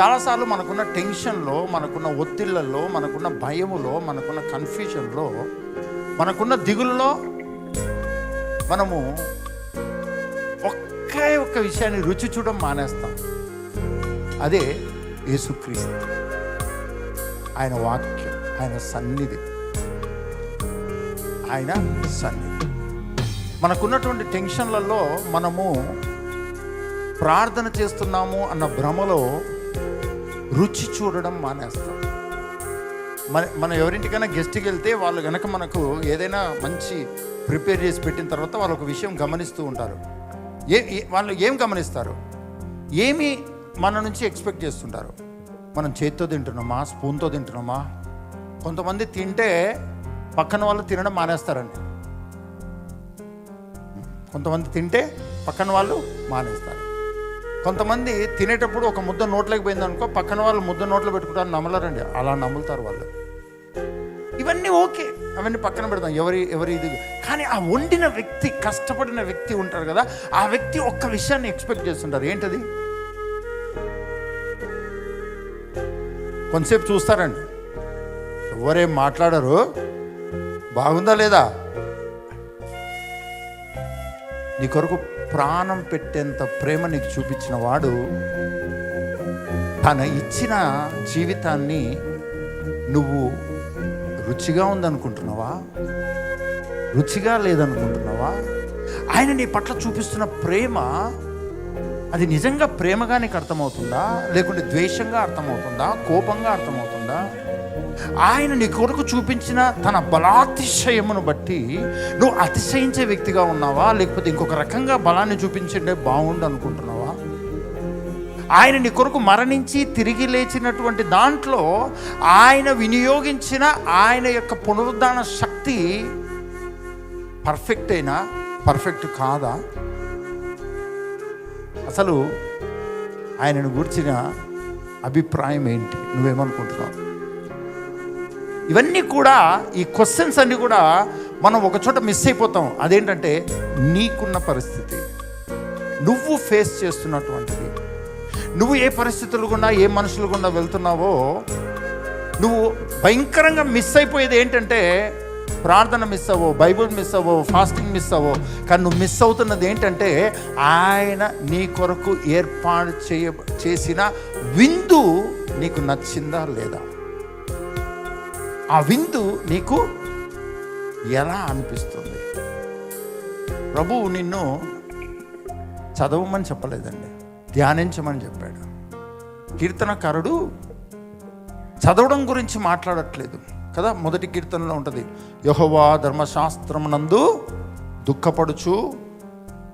చాలాసార్లు మనకున్న టెన్షన్లో మనకున్న ఒత్తిళ్ళలో మనకున్న భయములో మనకున్న కన్ఫ్యూజన్లో మనకున్న దిగుల్లో మనము ఒకే ఒక్క విషయాన్ని రుచి చూడడం మానేస్తాం. అదే యేసుక్రీస్తు. ఆయన వాక్యం ఆయన సన్నిధి. ఆయన సన్నిధి. మనకున్నటువంటి టెన్షన్లలో మనము ప్రార్థన చేస్తున్నాము అన్న భ్రమలో రుచి చూడడం మానేస్తాం. మన మనం ఎవరింటికైనా గెస్ట్కి వెళ్తే వాళ్ళు కనుక మనకు ఏదైనా మంచి ప్రిపేర్ చేసి పెట్టిన తర్వాత వాళ్ళు ఒక విషయం గమనిస్తూ ఉంటారు. ఏ వాళ్ళు ఏం గమనిస్తారు? ఏమి మన నుంచి ఎక్స్పెక్ట్ చేస్తుంటారు. మనం చేతితో తింటున్నామా? స్పూన్తో తింటున్నామా? కొంతమంది తింటే పక్కన వాళ్ళు తినడం మానేస్తారండి. కొంతమంది తింటే పక్కన వాళ్ళు మానేస్తారు. కొంతమంది తినేటప్పుడు ఒక ముద్ద నోట్లోకి పోయింది అనుకో పక్కన వాళ్ళు ముద్ద నోట్లో పెట్టుకుంటారు నమ్మలారండి అలా నమ్ములుతారు వాళ్ళు. ఇవన్నీ ఓకే. అవన్నీ పక్కన పెడతాం. ఎవరి ఎవరి ఇది. కానీ ఆ వండిన వ్యక్తి కష్టపడిన వ్యక్తి ఉంటారు కదా ఆ వ్యక్తి ఒక్క విషయాన్ని ఎక్స్పెక్ట్ చేస్తుంటారు. ఏంటది? కొంతసేపు చూస్తారండి. ఎవరేం మాట్లాడరు? బాగుందా లేదా? నీ కొరకు ప్రాణం పెట్టేంత ప్రేమ నీకు చూపించిన వాడు తన ఇచ్చిన జీవితాన్ని నువ్వు రుచిగా ఉందనుకుంటున్నావా? రుచిగా లేదనుకుంటున్నావా? ఆయన నీ పట్ల చూపిస్తున్న ప్రేమ అది నిజంగా ప్రేమగా నీకు అర్థమవుతుందా? లేకుంటే ద్వేషంగా అర్థమవుతుందా? కోపంగా అర్థమవుతుందా? ఆయన నీ కొరకు చూపించిన తన బలాతిశయమును బట్టి నువ్వు అతిశయించే వ్యక్తిగా ఉన్నావా? లేకపోతే ఇంకొక రకంగా బలాన్ని చూపించిండే బాగుండు అనుకుంటున్నావా ఆయన నీ కొరకు మరణించి తిరిగి లేచినటువంటి దాంట్లో ఆయన వినియోగించిన ఆయన యొక్క పునరుద్ధాన శక్తి పర్ఫెక్ట్ అయినా పర్ఫెక్ట్ కాదా? అసలు ఆయనను గురించిన అభిప్రాయం ఏంటి? నువ్వేమనుకుంటున్నావు? ఇవన్నీ కూడా ఈ క్వశ్చన్స్ అన్నీ కూడా మనం ఒక చోట మిస్ అయిపోతాం. అదేంటంటే నీకున్న పరిస్థితి. నువ్వు ఫేస్ చేస్తున్నటువంటిది. నువ్వు ఏ పరిస్థితులు గుండా ఏ మనుషులు గుండా వెళ్తున్నావో నువ్వు భయంకరంగా మిస్ అయిపోయేది ఏంటంటే ప్రార్థన మిస్ అవ్వో బైబుల్ మిస్ అవ్వో ఫాస్టింగ్ మిస్ అవ్వో కానీ నువ్వు మిస్ అవుతున్నది ఏంటంటే ఆయన నీ కొరకు ఏర్పాటు చేయ చేసిన విందు నీకు నచ్చిందా లేదా? ఆ విందు నీకు ఎలా అనిపిస్తుంది? ప్రభువు నిన్ను చదవమని చెప్పలేదండి. ధ్యానించమని చెప్పాడు. కీర్తనకారుడు చదవడం గురించి మాట్లాడట్లేదు. కదా మొదటి కీర్తనలో ఉంటుంది యహోవా ధర్మశాస్త్రమునందు దుఃఖపడుచు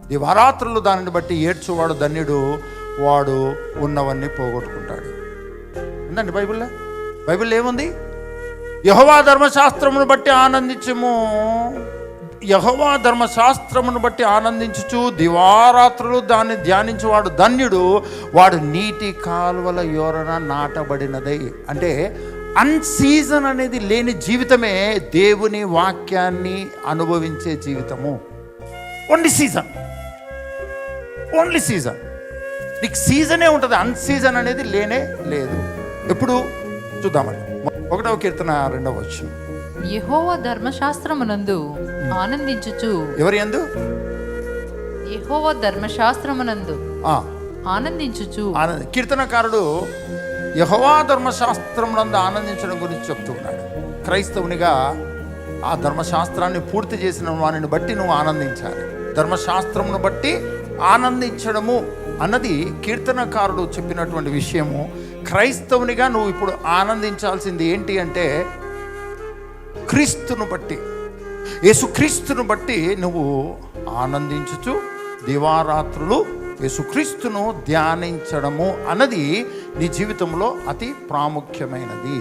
దివారాత్రులు దానిని బట్టి ఏడ్చువాడు ధన్యుడు వాడు ఉన్నవన్నీ పోగొట్టుకుంటాడు. ఉందండి బైబిల్లో? బైబిల్లో ఏముంది? యహోవా ధర్మశాస్త్రమును బట్టి ఆనందించము. యహోవా ధర్మశాస్త్రమును బట్టి ఆనందించుచు దివారాత్రులు దాన్ని ధ్యానించువాడు ధన్యుడు. వాడు నీటి కాలువల యోరణ నాటబడినదై. అంటే అన్సీజన్ అనేది లేని జీవితమే దేవుని వాక్యాన్ని అనుభవించే జీవితము. ఓన్లీ సీజన్ ఓన్లీ సీజన్ నీకు సీజనే ఉంటుంది. అన్సీజన్ అనేది లేనే లేదు. ఎప్పుడు? చూద్దామండి. ఒకటవ కీర్తన రెండవ వచ్చు యెహోవా ధర్మశాస్త్రమునందు ఆనందించుచు. ఎవరి ఎందు యెహోవా ధర్మశాస్త్రమునందు ఆనందించుచు. ఆనంద కీర్తనకారుడు యహోవా ధర్మశాస్త్రం నందు ఆనందించడం గురించి చెప్తూ ఉన్నాడు. క్రైస్తవునిగా ఆ ధర్మశాస్త్రాన్ని పూర్తి చేసిన వానిని బట్టి నువ్వు ఆనందించాలి. ధర్మశాస్త్రమును బట్టి ఆనందించడము అన్నది కీర్తనకారుడు చెప్పినటువంటి విషయము. క్రైస్తవునిగా నువ్వు ఇప్పుడు ఆనందించాల్సింది ఏంటి అంటే క్రీస్తును బట్టి. యేసుక్రీస్తును బట్టి నువ్వు ఆనందించుచు దివారాత్రులు యేసుక్రీస్తును ధ్యానించడము అన్నది నీ జీవితంలో అతి ప్రాముఖ్యమైనది.